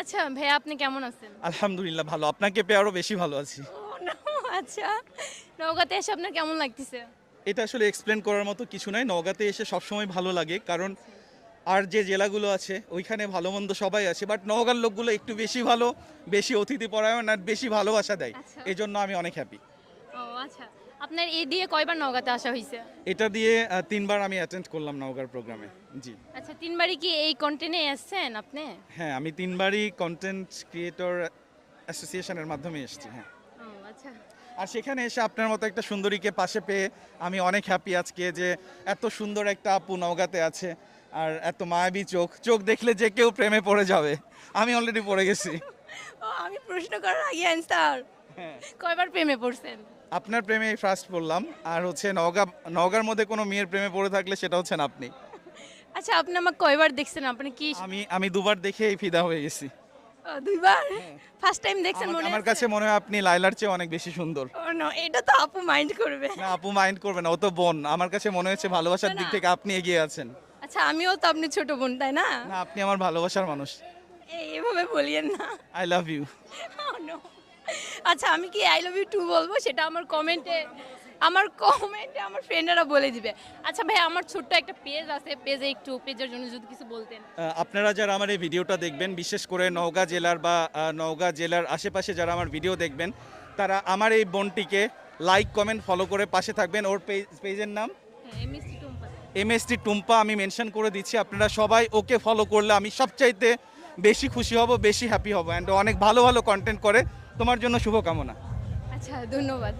আচ্ছা ভাইয়া আপনি কেমন আছেন? আলহামদুলিল্লাহ ভালো। আপনাকে পেয়ে আরও বেশি ভালো আছি। ও আচ্ছা। নওগাঁতে এসে আপনার কেমন লাগতেছে? এটা আসলে এক্সপ্লেন করার মতো কিছু নাই। নওগাঁতে এসে সবসময় ভালো লাগে কারণ আর যে জেলাগুলো আছে ওইখানে ভালো মন্দ সবাই আছে বাট নওগাঁর লোকগুলো একটু বেশি ভালো বেশি অতিথি পরায়ণ আর বেশি ভালোবাসা দেয়। আচ্ছা। এই জন্য আমি অনেক হ্যাপি ও আচ্ছা। আপনার এ দিয়ে কয়বার নৌকাতে আসা হয়েছে এটা দিয়ে আহ, তিনবার আমি অ্যাটেন্ড করলাম নওগাঁর প্রোগ্রামে জি। আচ্ছা তিনবারই কি এই কন্টেন্টে এসছেন আপনি? হ্যাঁ আমি তিনবারই কন্টেন্ট ক্রিয়েটর অ্যাসোসিয়েশনের মাধ্যমে এসেছি হ্যাঁ। ও আচ্ছা। আর সেখানে এসে আপনার মতো একটা সুন্দরীকে পাশে পেয়ে আমি অনেক হ্যাপি আজকে যে এত সুন্দর একটা আপু নওগাঁতে আছে আর এত মায়াবী চোখ। চোখ দেখলে যে কেউ প্রেমে পড়ে যাবে। আমি অলরেডি পড়ে গেছি। ও আমি প্রশ্ন করার আগে অ্যান্সার হ্যাঁ। কয়বার প্রেমে পড়ছেন? আপনার প্রেমে ফার্স্ট পড়লাম আর হচ্ছে নওগাঁ নওগাঁর মধ্যে কোনো মেয়ের প্রেমে পড়ে থাকলে সেটা হচ্ছেন আপনি। আচ্ছা আপনি আমাকে কয়বার দেখছেন? আপনি কি আমি আমি দুবার দেখেই ফিদা হয়ে গেছি। দুইবার? ফার্স্ট টাইম দেখছেন মনে আমার কাছে মনে হয় আপনি লাইলার চেয়ে অনেক বেশি সুন্দর। ও no, এটা তো আপু মাইন্ড করবে। না আপু মাইন্ড করবে না ও তো বোন। আমার কাছে মনে হচ্ছে ভালোবাসার দিক থেকে আপনি এগিয়ে আছেন। আচ্ছা আমিও তো আপনি ছোট বোন তাই না? না আপনি আমার ভালোবাসার মানুষ। এই এভাবে বলিয়েন না। I love you no. আচ্ছা আমি কি আই লাভ ইউ টু বলব? সেটা আমার কমেন্টে আমার কমেন্টে আমার ফ্রেন্ডরা বলে দিবে। আচ্ছা ভাই আমার ছোট্ট একটা পেজ আছে পেজে একটু পেজের জন্য যদি কিছু বলতেন। আপনারা যারা আমার এই ভিডিওটা দেখবেন বিশেষ করে নওগাঁ জেলার বা নওগাঁ জেলার আশেপাশে যারা আমার ভিডিও দেখবেন তারা আমার এই বোনটিকে লাইক কমেন্ট ফলো করে পাশে থাকবেন। ওর পেজ পেজের নাম? এমএসটি টুম্পা। এমএসটি টুম্পা আমি মেনশন করে দিচ্ছি। আপনারা সবাই ওকে ফলো করলে আমি সবচাইতে বেশি খুশি হব বেশি হ্যাপি হব। অ্যান্ড অনেক ভালো ভালো কন্টেন্ট করে। তোমার জন্য শুভকামনা। আচ্ছা ধন্যবাদ।